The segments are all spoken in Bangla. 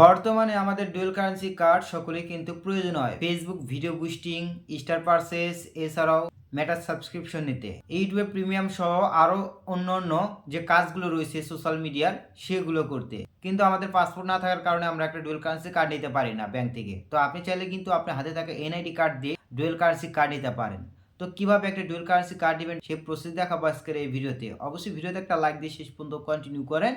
বর্তমানে আমাদের ডুয়েল কারেন্সি কার্ড সকলে কিন্তু প্রয়োজন হয়। Facebook video boosting star purchase এছাড়াও মেটা সাবস্ক্রিপশন নিতে। ইউটিউবে প্রিমিয়াম সহ আরও অন্য অন্য যে কাজগুলো রয়েছে সোশ্যাল মিডিয়ার সেগুলো করতে। কিন্তু আমাদের পাসপোর্ট না থাকার কারণে আমরা একটা ডুয়েল কারেন্সি কার্ড নিতে পারি না ব্যাংক থেকে। তো আপনি চাইলে কিন্তু আপনার হাতে থাকা এনআইডি কার্ড দিয়ে ডুয়েল কারেন্সি কার্ড নিতে পারেন। তো কীভাবে একটা ডুয়েল কারেন্সি কার্ড নেবেন সেই প্রসেস দেখাবো আজকের এই ভিডিওতে অবশ্যই ভিডিওতে একটা লাইক দিয়ে শেষ পর্যন্ত কন্টিনিউ করেন।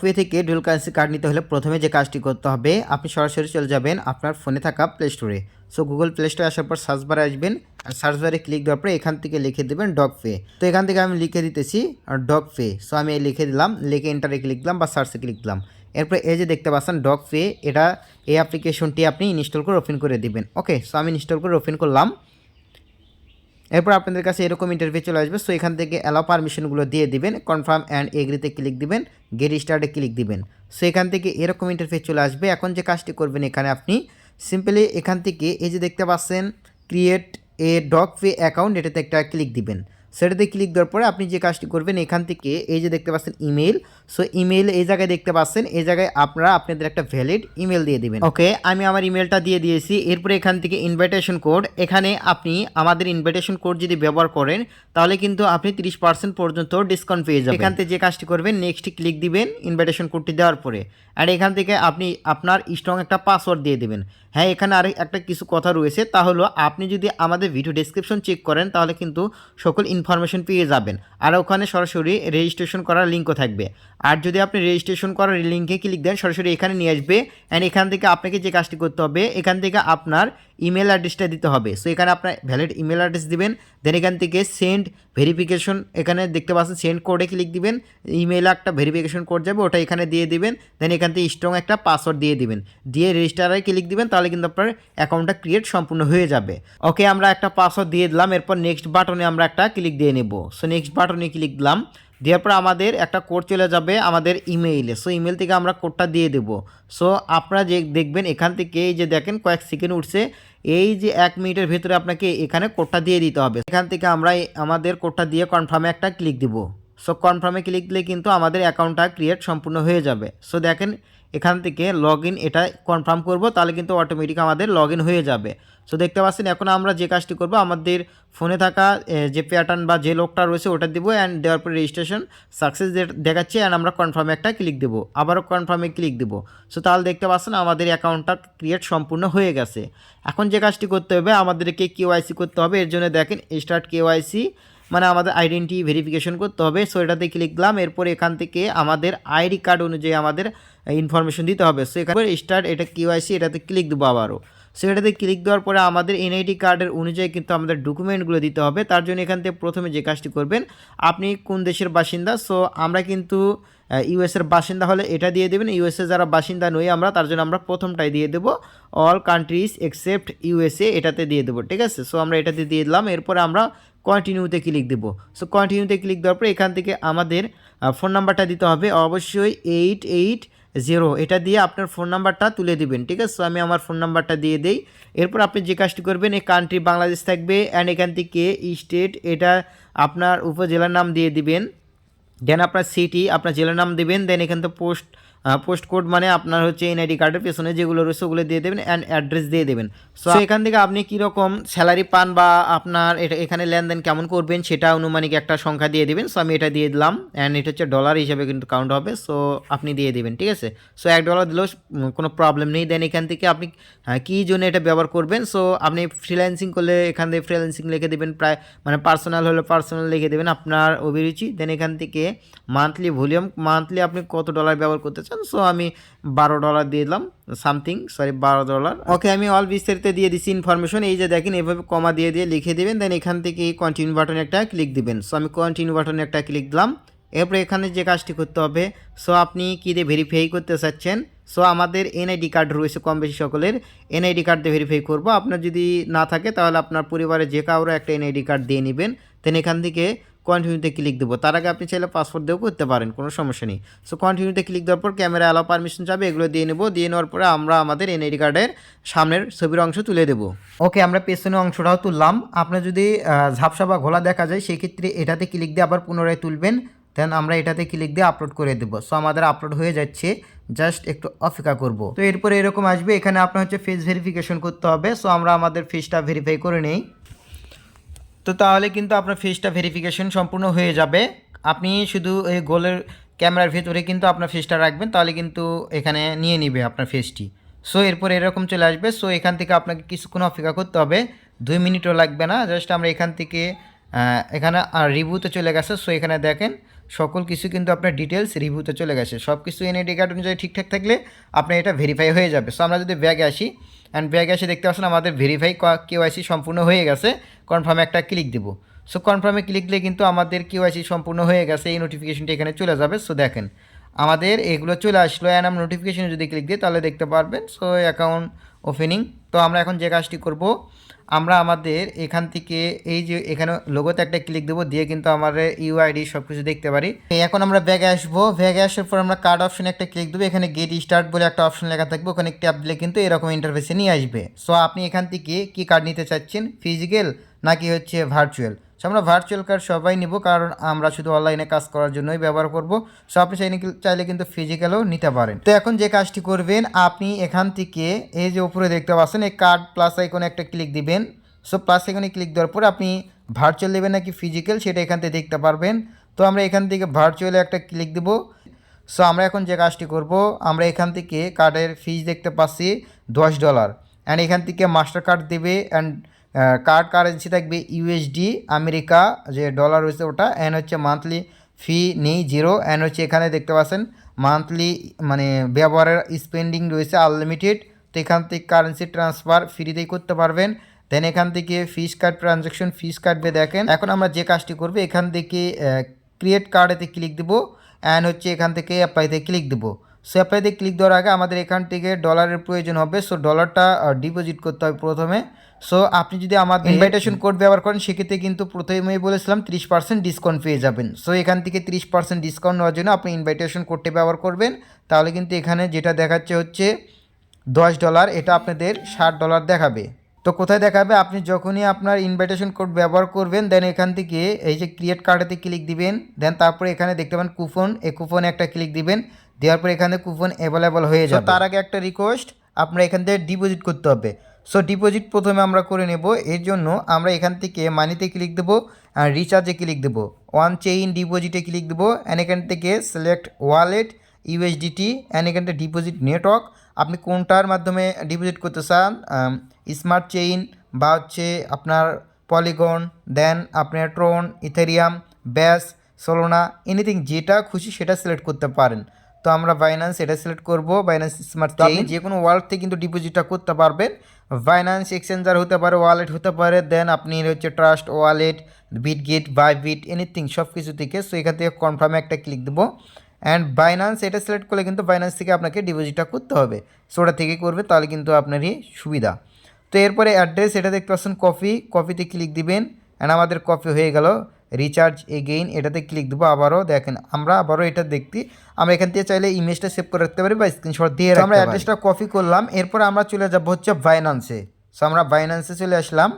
পে থেকে ডুয়েল কারেন্সি কার্ড নিতে হলে প্রথমে যে কাজটি করতে হবে, আপনি সরাসরি চলে যাবেন আপনার ফোনে থাকা প্লে স্টোরে সো গুগল প্লে স্টোরে আসার পর সার্চ বারে আসবেন। আর সার্চ বারে ক্লিক দেওয়ার পরে এখান থেকে লিখে দেবেন ডক পে তো এখান থেকে আমি লিখে দিতেছি ডক পে সো আমি লিখে দিলাম, লিখে এন্টারে ক্লিক দিলাম বা সার্চে ক্লিক দিলাম। এরপর এই যে দেখতে পাচ্ছেন ডক পে এটা এই অ্যাপ্লিকেশনটি আপনি ইনস্টল করে ওপেন করে দিবেন। ওকে সো আমি ইনস্টল করে ওপেন করলাম। এরপর আপনাদের কাছে এরকম ইন্টারভিউ চলে আসবে সো এখান থেকে অ্যালাও পারমিশনগুলো দিয়ে দিবেন কনফার্ম অ্যান্ড এগ্রিতে ক্লিক দিবেন গেট স্টার্টে ক্লিক দিবেন। সো এখান থেকে এরকম ইন্টারভিউ চলে আসবে, এখন যে কাজটি করবেন এখানে আপনি সিম্পলি এখান থেকে এই যে দেখতে পাচ্ছেন create a doc pay account এটাতে একটা ক্লিক দিবেন। সেটাতে ক্লিক দেওয়ার পরে আপনি যে কাজটি করবেন, এখান থেকে এই যে দেখতে পাচ্ছেন ইমেল সো ইমেল এই জায়গায় দেখতে পাচ্ছেন, এই জায়গায় আপনারা আপনাদের একটা ভ্যালিড ইমেল দিয়ে দিবেন। ওকে আমি আমার ইমেলটা দিয়ে দিয়েছি, এরপরে এখান থেকে ইনভাইটেশন কোড এখানে আপনি আমাদের ইনভাইটেশন কোড যদি ব্যবহার করেন, তাহলে কিন্তু আপনি তিরিশ পার্সেন্ট পর্যন্ত ডিসকাউন্ট পেয়ে যাবেন। এখান থেকে যে কাজটি করবেন নেক্সট ক্লিক দিবেন ইনভাইটেশন কোডটি দেওয়ার পরে আর এখান থেকে আপনি আপনার স্ট্রং একটা পাসওয়ার্ড দিয়ে দেবেন। হ্যাঁ এখানে আর একটা কিছু কথা রয়েছে, তা হলো আপনি যদি আমাদের ভিডিও ডেসক্রিপশন চেক করেন, তাহলে কিন্তু সকল ইনফরমেশন পেয়ে যাবেন। আর ওখানে সরাসরি রেজিস্ট্রেশন করার লিঙ্কও থাকবে। আর যদি আপনি রেজিস্ট্রেশন করার লিঙ্কে ক্লিক দেন, সরাসরি এখানে নিয়ে আসবে। অ্যান্ড এখান থেকে আপনাকে যে কাজটি করতে হবে, এখান থেকে আপনার ইমেল অ্যাড্রেসটা দিতে হবে। সো এখানে আপনার ভ্যালিড ইমেল অ্যাড্রেস দিবেন। দেন এখান থেকে সেন্ড ভেরিফিকেশন এখানে দেখতে পাচ্ছেন সেন্ড কোডে ক্লিক দিবেন ইমেল একটা ভেরিফিকেশন কোড যাবে, ওটা এখানে দিয়ে দিবেন দেন এখান থেকে স্ট্রং একটা পাসওয়ার্ড দিয়ে দিবেন। দিয়ে রেজিস্টারে ক্লিক দিবেন, তাহলে কিন্তু আপনার অ্যাকাউন্টটা ক্রিয়েট সম্পূর্ণ হয়ে যাবে। ওকে আমরা একটা পাসওয়ার্ড দিয়ে দিলাম, এরপর নেক্সট বাটনে আমরা একটা ক্লিক দিয়ে নেব। সো নেক্সট বাটনে ক্লিক দিলাম দেওয়ার পর আমাদের একটা কোড চলে যাবে আমাদের ইমেইলে সো ইমেল থেকে আমরা কোডটা দিয়ে দেব। সো আপনারা যে দেখবেন এখান থেকে এই যে দেখেন কয়েক সেকেন্ড উঠছে। এই যে এক মিনিটের ভেতরে আপনাকে এখানে কোডটা দিয়ে দিতে হবে। এখান থেকে আমরা আমাদের কোডটা দিয়ে কনফার্মে একটা ক্লিক দিব। সো কনফার্মে ক্লিক দিলে কিন্তু আমাদের অ্যাকাউন্টটা ক্রিয়েট সম্পূর্ণ হয়ে যাবে। সো দেখেন এখান থেকে লগ ইন এটা কনফার্ম করব, তাহলে কিন্তু অটোমেটিক আমাদের লগ হয়ে যাবে। সো দেখতে পাচ্ছেন, এখন আমরা যে কাজটি করব, আমাদের ফোনে থাকা যে প্যাটার্ন বা যে লোকটা রয়েছে, ওটা দিব অ্যান্ড দেওয়ার পরে রেজিস্ট্রেশন সাকসেস দেখাচ্ছে অ্যান্ড আমরা কনফার্মে একটা ক্লিক দেবো। আবারও কনফার্মে ক্লিক দেবো। সো তাহলে দেখতে পাচ্ছেন, আমাদের অ্যাকাউন্টটা ক্রিয়েট সম্পূর্ণ হয়ে গেছে। এখন যে কাজটি করতে হবে, আমাদেরকে কেওয়াইসি করতে হবে। এর জন্য দেখেন স্টার্ট কেওয়াইসি মানে আমাদের আইডেন্টি ভেরিফিকেশন করতে হবে। সো এটাতে ক্লিক দিলাম, এরপর এখান থেকে আমাদের আইডি কার্ড অনুযায়ী আমাদের ইনফরমেশন দিতে হবে। সো এখানে স্টার্ট এটা কিউআইসি এটাতে ক্লিক দেবো আবারও। সো এটাতে ক্লিক দেওয়ার পরে আমাদের এনআইডি কার্ডের অনুযায়ী কিন্তু আমাদের ডকুমেন্টগুলো দিতে হবে। তার জন্য এখান থেকে প্রথমে যে কাজটি করবেন, আপনি কোন দেশের বাসিন্দা? সো আমরা কিন্তু ইউএসের বাসিন্দা হলে এটা দিয়ে দেবেন। ইউএসএ যারা বাসিন্দা নই আমরা, তার জন্য আমরা প্রথমটাই দিয়ে দেবো। অল কান্ট্রিজ এক্সেপ্ট ইউএসএ এটাতে দিয়ে দেবো, ঠিক আছে? সো আমরা এটাতে দিয়ে দিলাম। এরপরে আমরা কন্টিনিউতে ক্লিক দেব। সো কন্টিনিউতে ক্লিক দেওয়ার পরে এখান থেকে আমাদের ফোন নাম্বারটা দিতে হবে। অবশ্যই এইট এইট জিরো। এটা দিয়ে আপনার ফোন নাম্বারটা তুলে দিবেন, ঠিক আছে? আমি আমার ফোন নাম্বারটা দিয়ে দেই। এরপর আপনি যে কাজটি করবেন, এই কান্ট্রি বাংলাদেশ থাকবে অ্যান্ড এখান থেকে স্টেট এটা আপনার উপজেলার নাম দিয়ে দিবেন। দেন আপনার সিটি আপনার জেলার নাম দেবেন দেন এখান থেকে পোস্ট পোস্ট কোড মানে আপনার হচ্ছে এনআইডি কার্ডের পেছনে যেগুলো রয়েছে ওগুলো দিয়ে দেবেন অ্যান্ড অ্যাড্রেস দিয়ে দেবেন। সো এখান থেকে আপনি কীরকম স্যালারি পান বা আপনার এটা এখানে লেনদেন কেমন করবেন সেটা অনুমানিক একটা সংখ্যা দিয়ে দেবেন। সো আমি এটা দিয়ে দিলাম অ্যান্ড এটা হচ্ছে ডলার হিসেবে কিন্তু কাউন্ট হবে। সো আপনি দিয়ে দেবেন ঠিক আছে? সো এক ডলার দিলেও কোনো প্রবলেম নেই। দেন এখান থেকে আপনি হ্যাঁ, কী জন্য এটা ব্যবহার করবেন? সো আপনি ফ্রিল্যান্সিং করলে এখান থেকে ফ্রিল্যান্সিং লিখে দেবেন প্রায় মানে পার্সোনাল হলে পার্সোনাল লিখে দেবেন আপনার অভিরুচি। দেন এখান থেকে মান্থলি ভলিউম মান্থলি আপনি কত ডলার ব্যবহার করতে চান সো আমি বারো ডলার দিয়ে দিলাম সামথিং সরি বারো ডলার ওকে আমি অল বিস্তারিত দিয়ে দিচ্ছি ইনফরমেশন এই যে দেখেন, এভাবে কমা দিয়ে দিয়ে লিখে দেবেন দেন এখান থেকে কন্টিনিউ বাটনে একটা ক্লিক দিবেন। সো আমি কন্টিনিউ বাটনে একটা ক্লিক দিলাম, এরপরে এখানে যে কাজটি করতে হবে সো আপনি কী দিয়ে ভেরিফাই করতে চাচ্ছেন সো আমাদের এনআইডি কার্ড রয়েছে কম বেশি সকলের এনআইডি কার্ড দিয়ে ভেরিফাই করব। আপনার যদি না থাকে, তাহলে আপনার পরিবারে যে কারও একটা এনআইডি কার্ড দিয়ে নেবেন দেন এখান থেকে কন্টিনিউতে ক্লিক দেবো। তার আগে আপনি চাইলে পাসপোর্ট দিয়েও করতে পারেন, কোনো সমস্যা নেই। সো কন্টিনিউতে ক্লিক দেওয়ার পর ক্যামেরা অ্যালাও পারমিশন যাবে, এগুলো দিয়ে নেব। দিয়ে নেওয়ার পরে আমরা আমাদের এনআইডি কার্ডের সামনের ছবির অংশ তুলে দেবো। ওকে আমরা পেছনের অংশটাও তুললাম। আপনার যদি ঝাপসা বা ঘোলা দেখা যায়, সেক্ষেত্রে এটাতে ক্লিক দিয়ে আবার পুনরায় তুলবেন। দেন আমরা এটাতে ক্লিক দিয়ে আপলোড করে দেবো। সো আমাদের আপলোড হয়ে যাচ্ছে। জাস্ট একটু অপেক্ষা করব। তো এরপরে এরকম আসবে। এখানে আপনার হচ্ছে ফেস ভেরিফিকেশন করতে হবে। সো আমরা আমাদের ফেসটা ভেরিফাই করে নেই। তো তাহলে কিন্তু আপনার ফেসটা ভেরিফিকেশন সম্পূর্ণ হয়ে যাবে। আপনি শুধু এই গোলের ক্যামেরার ভেতরে কিন্তু আপনার ফেসটা রাখবেন, তাহলে কিন্তু এখানে নিয়ে নিবে আপনার ফেসটি। সো এরপর এরকম চলে আসবে। সো এখান থেকে আপনাকে কিছুক্ষণ অপেক্ষা করতে হবে। দুই মিনিটও লাগবে না জাস্ট আমরা এখান থেকে এখানে রিভিউতে চলে গেছে। সো এখানে দেখেন সকল কিছু কিন্তু আপনার ডিটেলস রিভিউতে চলে গেছে। সব কিছু এনআইডি কার্ড অনুযায়ী ঠিকঠাক থাকলে আপনার এটা ভেরিফাই হয়ে যাবে। সো আমরা যদি ব্যাগে আসি অ্যান্ড ব্যাগে এসে দেখতে পাচ্ছেন আমাদের ভেরিফাই কেওয়াইসি সম্পূর্ণ হয়ে গেছে। কনফার্মে একটা ক্লিক দেবো। সো কনফার্মে ক্লিক দিলে কিন্তু আমাদের কেওয়াইসি সম্পূর্ণ হয়ে গেছে। এই নোটিফিকেশনটা এখানে চলে যাবে। সো দেখেন, আমাদের এগুলো চলে আসলো। অ্যান্ড আমরা নোটিফিকেশনে যদি ক্লিক দিই, তাহলে দেখতে পারবেন। সো অ্যাকাউন্ট ওপেনিং তো, আমরা এখন যে কাজটি করব আমরা আমাদের এখান থেকে এই যে এখানে লোগোতে একটা ক্লিক দেবো, দিয়ে কিন্তু আমাদের ইউআইডি সব কিছু দেখতে পারি। এখন আমরা ব্যাগে আসব। ব্যাগে আসার পর আমরা কার্ড অপশনে একটা ক্লিক দেবো। এখানে গেট স্টার্ট বলে একটা অপশন লেখা থাকবে। ওখানে ট্যাপ দিলে কিন্তু এরকম ইন্টারফেসে নিয়ে আসবে। সো আপনি এখান থেকে কি কার্ড নিতে চাচ্ছেন? ফিজিক্যাল নাকি হচ্ছে ভার্চুয়াল সো আমরা ভার্চুয়াল কার্ড সবাই নিব, কারণ আমরা শুধু অনলাইনে কাজ করার জন্যই ব্যবহার করব। সো আপনি চাইলে কিন্তু ফিজিক্যালও নিতে পারেন। তো এখন যে কাজটি করবেন, আপনি এখান থেকে এই যে উপরে দেখতে পাচ্ছেন, এই কার্ড প্লাস আইকনে একটা ক্লিক দিবেন। সো প্লাস আইকনে ক্লিক দেওয়ার পর আপনি ভার্চুয়াল নেবেন নাকি ফিজিক্যাল সেটা এখান থেকে দেখতে পারবেন। তো আমরা এখান থেকে ভার্চুয়ালে একটা ক্লিক দেবো। সো আমরা এখন যে কাজটি করব, আমরা এখান থেকে কার্ডের ফিজ দেখতে পাচ্ছি দশ ডলার অ্যান্ড এখান থেকে মাস্টার কার্ড দেবে অ্যান্ড কার্ড কারেন্সি থাকবে ইউএসডি আমেরিকা, যে ডলার রয়েছে ওটা অ্যান্ড হচ্ছে মান্থলি ফি নেই জিরো অ্যান্ড হচ্ছে এখানে দেখতে পাচ্ছেন মান্থলি মানে ব্যবহারের স্পেন্ডিং রয়েছে আনলিমিটেড তো এখান থেকে কারেন্সি ট্রান্সফার ফ্রিতেই করতে পারবেন। দেন এখান থেকে ফিস কার্ড ট্রানজ্যাকশন ফিস কাটবে দেখেন। এখন আমরা যে কাজটি করব, এখান থেকে ক্রিয়েট কার্ডেতে ক্লিক দেবো অ্যান্ড হচ্ছে এখান থেকে অ্যাপ্লাইতে ক্লিক দেবো। সো অ্যাপ্লাইতে ক্লিক দেওয়ার আগে আমাদের এখান থেকে ডলারের প্রয়োজন হবে সো ডলারটা ডিপোজিট করতে হবে প্রথমে। সো আপনি যদি আমার ইনভাইটেশন কোড ব্যবহার করেন সেক্ষেত্রে কিন্তু প্রথমেই বলেছিলাম ত্রিশ পার্সেন্ট ডিসকাউন্ট পেয়ে যাবেন। সো এখান থেকে ত্রিশ পার্সেন্ট ডিসকাউন্ট নেওয়ার জন্য আপনি ইনভাইটেশন কোডটি ব্যবহার করবেন। তাহলে কিন্তু এখানে যেটা দেখাচ্ছে হচ্ছে দশ ডলার এটা আপনাদের ষাট ডলার দেখাবে। তো কোথায় দেখাবে? আপনি যখনই আপনার ইনভাইটেশন কোড ব্যবহার করবেন দেন এখান থেকে এই যে ক্রিয়েট কার্ডেতে ক্লিক দিবেন দেন তারপরে এখানে দেখতে পাবেন কুপন এই কুপনে একটা ক্লিক দিবেন দেওয়ার পরে এখানে কুপন অ্যাভেলেবল হয়ে যাবে। তার আগে একটা রিকোয়েস্ট আপনার এখান থেকে ডিপোজিট করতে হবে। সো ডিপোজিট প্রথমে আমরা করে নেব। এর জন্য আমরা এখান থেকে মানিতে ক্লিক দেবো আর রিচার্জে ক্লিক দেবো। ওয়ান চেইন ডিপোজিটে ক্লিক দেবো অ্যান্ড এখান থেকে সিলেক্ট ওয়ালেট ইউএসডিটি অ্যান্ড এখান থেকে ডিপোজিট নেটওয়ার্ক আপনি কোনটার মাধ্যমে ডিপোজিট করতে চান? স্মার্ট চেইন বা হচ্ছে আপনার পলিগন দেন আপনার ট্রোন ইথেরিয়াম ব্যাস সোলোনা এনিথিং যেটা খুশি সেটা সিলেক্ট করতে পারেন। তো আমরা বাইন্যান্স এটা সিলেক্ট করব। বাইন্যান্স স্মার্ট চেইন যে কোনো ওয়ালেট থেকে কিন্তু ডিপোজিটটা করতে পারবেন। বাইন্যান্স এক্সচেঞ্জার হতে পারে ওয়ালেট হতে পারে দেন আপনি হচ্ছে Trust Wallet Bitget Bybit anything সব কিছু থেকে। সো এখান থেকে কনফার্মে একটা ক্লিক দেবো। অ্যান্ড বাইন্যান্স এটা সিলেক্ট করলে কিন্তু বাইন্যান্স থেকে আপনাকে ডিপোজিটটা করতে হবে। সো ওটা থেকে করবে তাহলে কিন্তু আপনারই সুবিধা। তো এরপরে অ্যাড্রেস এটা দেখতে পাচ্ছেন কপি কপিতে ক্লিক দিবেন। অ্যান্ড আমাদের কপি হয়ে গেল। রিচার্জ এগেইন এটাতে ক্লিক দেবো আবারও দেখেন আমরা আবারও এটা দেখতে আমরা এখান থেকে চাইলে ইমেজটা সেভ করে রাখতে পারি বা স্ক্রিনশট দিয়ে আমরা অ্যাড্রেসটা কপি করলাম এরপর আমরা চলে যাব হচ্ছে বাইন্যান্সে সো আমরা বাইন্যান্সে চলে আসলাম।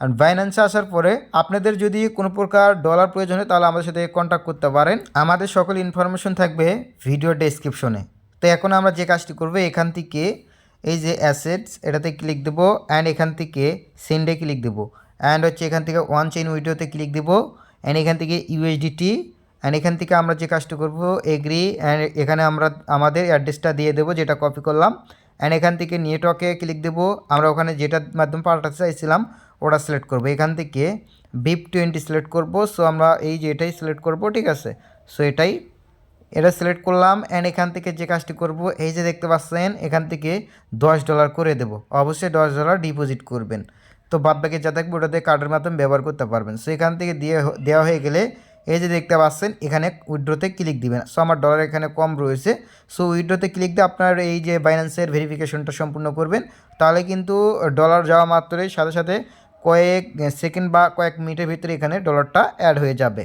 আর বাইন্যান্সে আসার পরে আপনাদের যদি কোনো প্রকার ডলার প্রয়োজন হয় তাহলে আমাদের সাথে কন্ট্যাক্ট করতে পারেন। আমাদের সকল ইনফরমেশন থাকবে ভিডিও ডেসক্রিপশনে তো এখন আমরা যে কাজটি করব এখান থেকে এই যে অ্যাসেটস এটাতে ক্লিক দেবো অ্যান্ড এখান থেকে সেন্ডে ক্লিক দেবো। অ্যান্ড হচ্ছে এখান থেকে ওয়ান চেইন উইডিওতে ক্লিক দেবো। অ্যান্ড এখান থেকে ইউএসডিটি অ্যান্ড এখান থেকে আমরা যে কাজটা করব এগ্রি অ্যান্ড এখানে আমরা আমাদের অ্যাড্রেসটা দিয়ে দেবো, যেটা কপি করলাম। অ্যান্ড এখান থেকে নেটওয়ার্কে ক্লিক দেবো, আমরা ওখানে যেটার মাধ্যমে পাল্টাতে চাইছিলাম, ওটা সিলেক্ট করব। এখান থেকে বিপ টোয়েন্টি সিলেক্ট করব সো আমরা এই যে এটাই সিলেক্ট করব, ঠিক আছে? সো এটাই, এটা সিলেক্ট করলাম অ্যান্ড এখান থেকে যে কাজটি করব, এই যে দেখতে পাচ্ছেন, এখান থেকে দশ ডলার করে দেব। অবশ্যই দশ ডলার ডিপোজিট করবেন। তো বাদ বাকি যা থাকবে ওটাতে কার্ডের মাধ্যমে ব্যবহার করতে পারবেন। সো এখান থেকে দিয়ে দেওয়া হয়ে গেলে এই যে দেখতে পাচ্ছেন, এখানে উইড্রোতে ক্লিক দিবেন। সো আমার ডলার এখানে কম রয়েছে। সো উইড্রোতে ক্লিক দিয়ে আপনার এই যে বাইন্যান্সের ভেরিফিকেশনটা সম্পূর্ণ করবেন। তাহলে কিন্তু ডলার যাওয়া মাত্রই সাথে সাথে কয়েক সেকেন্ড বা কয়েক মিনিটের ভিতরে এখানে ডলারটা অ্যাড হয়ে যাবে।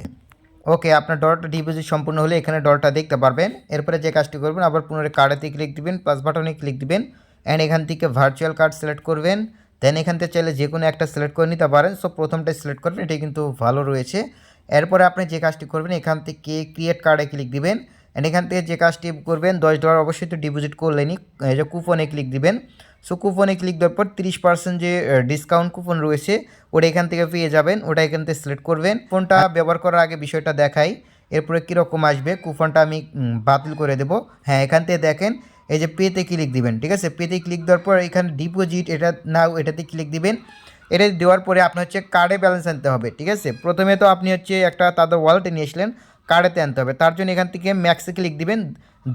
ওকে আপনার ডলারটা ডিপোজিট সম্পূর্ণ হলে এখানে ডলারটা দেখতে পারবেন। এরপরে যে কাজটি করবেন, আবার পুনরায় কার্ডেতে ক্লিক দিবেন প্লাস বাটনে ক্লিক দিবেন। অ্যান্ড এখান থেকে ভার্চুয়াল কার্ড সিলেক্ট করবেন। দেন এখান থেকে চাইলে যে কোনো একটা সিলেক্ট করে নিতে পারেন। সো প্রথমটা সিলেক্ট করবেন এটাই কিন্তু ভালো রয়েছে। এরপরে আপনি যে কাজটি করবেন এখান থেকে ক্রিয়েট কার্ডে ক্লিক দিবেন। অ্যান্ড এখান থেকে যে কাজটি করবেন দশ ডলার অবশ্যই তো ডিপোজিট করলেনই এই যে কুপনে ক্লিক দিবেন। সো কুপনে ক্লিক দেওয়ার পর তিরিশ পার্সেন্ট যে ডিসকাউন্ট কুপন রয়েছে ওটা এখান থেকে পেয়ে যাবেন ওটা এখান থেকে সিলেক্ট করবেন। ফোনটা ব্যবহার করার আগে বিষয়টা দেখাই এরপরে কীরকম আসবে কুপনটা আমি বাতিল করে দেবো। হ্যাঁ এখান থেকে দেখেন এই যে পেতে ক্লিক দিবেন, ঠিক আছে? পেতে ক্লিক দেওয়ার পর এখানে ডিপোজিট এটা নাও এটাতে ক্লিক দিবেন। এটা দেওয়ার পরে আপনার হচ্ছে কার্ডে ব্যালেন্স আনতে হবে, ঠিক আছে? প্রথমে তো আপনি হচ্ছে একটা তাদের ওয়ালেটে নিয়ে আসলেন কার্ডেতে আনতে হবে। তার জন্য এখান থেকে ম্যাক্সে ক্লিক দিবেন,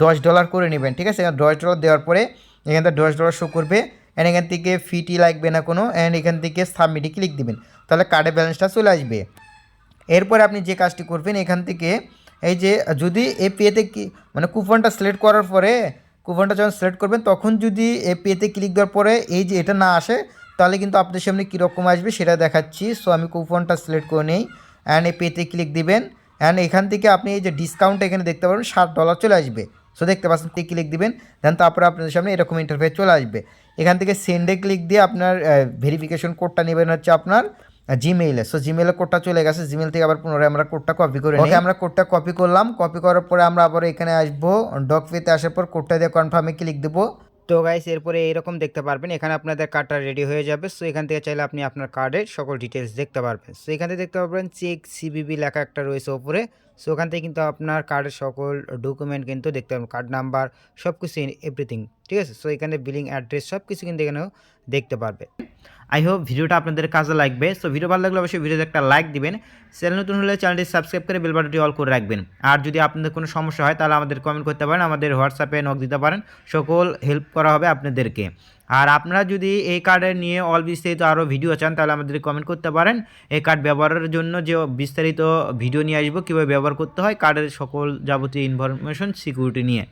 দশ ডলার করে নেবেন, ঠিক আছে? দশ ডলার দেওয়ার পরে এখান থেকে দশ ডলার শো করবে অ্যান্ড এখান থেকে ফিটি লাগবে না কোনো অ্যান্ড এখান থেকে সাবমিটে ক্লিক দিবেন। তাহলে কার্ডে ব্যালেন্সটা চলে আসবে। এরপরে আপনি যে কাজটি করবেন, এখান থেকে এই যে যদি এ পেতে কি মানে কুপনটা সিলেক্ট করার পরে কুপনটা যখন সিলেক্ট করবেন, তখন যদি পেতে ক্লিক দেওয়ার পরে এই যে এটা না আসে, তাহলে কিন্তু আপনাদের সামনে কীরকম আসবে সেটা দেখাচ্ছি। সো আমি কুপনটা সিলেক্ট করে নিই। অ্যান্ড এই পেতে ক্লিক দিবেন। অ্যান্ড এখান থেকে আপনি এই যে ডিসকাউন্ট এখানে দেখতে পারবেন ষাট ডলার চলে আসবে। সো দেখতে পাচ্ছেন ক্লিক দিবেন। দেন তারপরে আপনাদের সামনে এরকম ইন্টারফেস চলে আসবে। এখান থেকে সেন্ডে ক্লিক দিয়ে আপনার ভেরিফিকেশন কোডটা নেবেন হচ্ছে আপনার। জিমেইলে সো জিমেইলে কোডটা চলে গেছে। জিমেল থেকে আবার পুনরায় আমরা কোডটা কপি করে ওকে আমরা কোডটা কপি করলাম। কপি করার পরে আমরা আবার এখানে আসব। ডক পেতে আসার পর কোডটা দিয়ে কনফার্মে ক্লিক দেবো। তো গাইস এরপরে এরকম দেখতে পারবেন। এখানে আপনাদের কার্ডটা রেডি হয়ে যাবে। সো এখান থেকে চাইলে আপনি আপনার কার্ডের সকল ডিটেলস দেখতে পারবেন। সো এখান থেকে দেখতে পারবেন চেক সিবিবি লেখা একটা রয়েছে ওপরে সো ওখান থেকে কিন্তু আপনার কার্ডের সকল ডকুমেন্ট কিন্তু দেখতে পারবেন। কার্ড নাম্বার সব কিছু এভরিথিং ঠিক আছে? সো এখানে বিলিং অ্যাড্রেস সব কিছু কিন্তু এখানেও দেখতে পারবে। আই হোপ ভিডিওটা আপনাদের কাজে লাগবে। সো ভিডিও ভালো লাগলে অবশ্যই ভিডিওতে একটা লাইক দিবেন। চ্যানেল নতুন হলে চ্যানেলটি সাবস্ক্রাইব করে বেল বাটনটি অল করে রাখবেন। আর যদি আপনাদের কোনো সমস্যা হয়, তাহলে আমাদের কমেন্ট করতে পারেন, আমাদের হোয়াটসঅ্যাপে নক দিতে পারেন। সকল হেল্প করা হবে আপনাদেরকে। আর আপনারা যদি এই কার্ডের নিয়ে অল বিস্তারিত আরও ভিডিও চান, তাহলে আমাদের কমেন্ট করতে পারেন। এই কার্ড ব্যবহারের জন্য যে বিস্তারিত ভিডিও নিয়ে আসব, কীভাবে ব্যবহার করতে হয় কার্ডের সকল যাবতীয় ইনফরমেশন সিকিউরিটি নিয়ে।